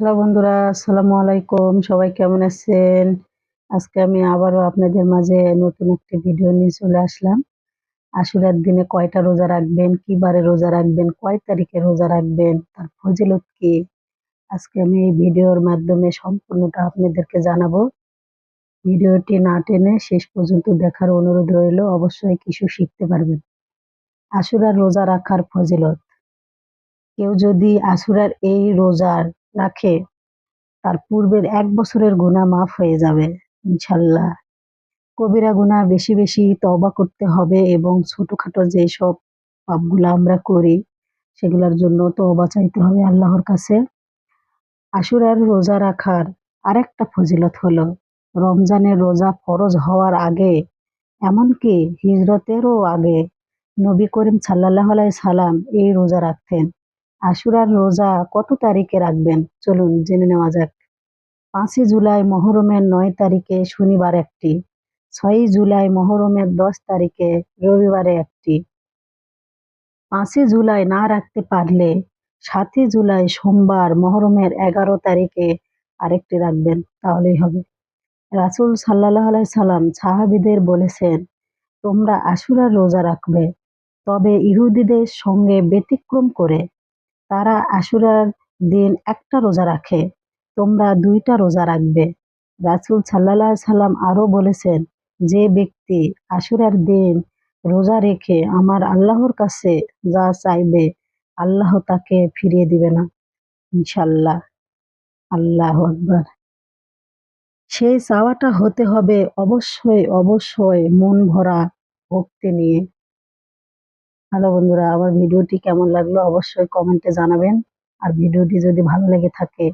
Hello বন্ধুরা, আসসালামু আলাইকুম। সবাই কেমন আছেন? আজকে আমি আবারও আপনাদের মাঝে নতুন একটি ভিডিও নিয়ে চলে আসলাম। আশুরার দিনে কয়টা রোজা রাখবেন? কি বারে রোজা রাখবেন? কয় তারিখে রোজা রাখবেন? তার ফজিলত কি? আজকে আমি এই ভিডিওর মাধ্যমে সম্পূর্ণটা আপনাদেরকে জানাব। ভিডিওটি না টেনে শেষ পর্যন্ত দেখার অনুরোধ রইল, অবশ্যই কিছু শিখতে পারবেন। আশুরার রোজা রাখার ফজিলত। কেউ যদি আশুরার এই রোজার রাখে তার পূর্বের এক বছরের গুনাহ মাফ হয়ে যাবে, ইনশাল্লাহ। কবিরা গুনাহ বেশি বেশি তওবা করতে হবে এবং ছোটখাটো যেসব পাপগুলো আমরা করি, সেগুলোর জন্য তওবা চাইতে হবে আল্লাহর কাছে। আশুরার রোজা রাখার আরেকটা ফজিলত হলো, রমজানের রোজা ফরজ হওয়ার আগে, এমনকি হিজরতেরও আগে নবী করিম সাল্লাহ সালাম এই রোজা রাখতেন। আশুরার রোজা কত তারিখে রাখবেন? চলুন জেনে নেওয়া যাক। পাঁচই জুলাই মহরমের নয় তারিখে শনিবার একটি, ছয়ই জুলাই মহরমের দশ তারিখে রবিবারে একটি। পাঁচই জুলাই না রাখতে পারলে সাতই জুলাই সোমবার মহরমের এগারো তারিখে আরেকটি রাখবেন, তাহলেই হবে। রাসুল সাল্লাহ আলাই সাল্লাম সাহাবিদের বলেছেন, তোমরা আশুরার রোজা রাখবে, তবে ইহুদিদের সঙ্গে ব্যতিক্রম করে তারা আশুরার দিন একটা রোজা রাখে, তোমরা দুইটা রোজা রাখবে। রাসুল সাল্লাহ সাল্লাম আরও বলেছেন, যে ব্যক্তি আশুরার দিন রোজা রেখে আমার আল্লাহর কাছে যা চাইবে, আল্লাহ তাকে ফিরিয়ে দিবে না। ইনশাল্লাহ আল্লাহ আকবর। সেই চাওয়াটা হতে হবে অবশ্যই অবশ্যই মন ভরা ভক্তি নিয়ে। হ্যালো বন্ধুরা, আমার ভিডিওটি কেমন লাগল অবশ্যই কমেন্টে জানাবেন। আর ভিডিওটি যদি ভালো লেগে থাকে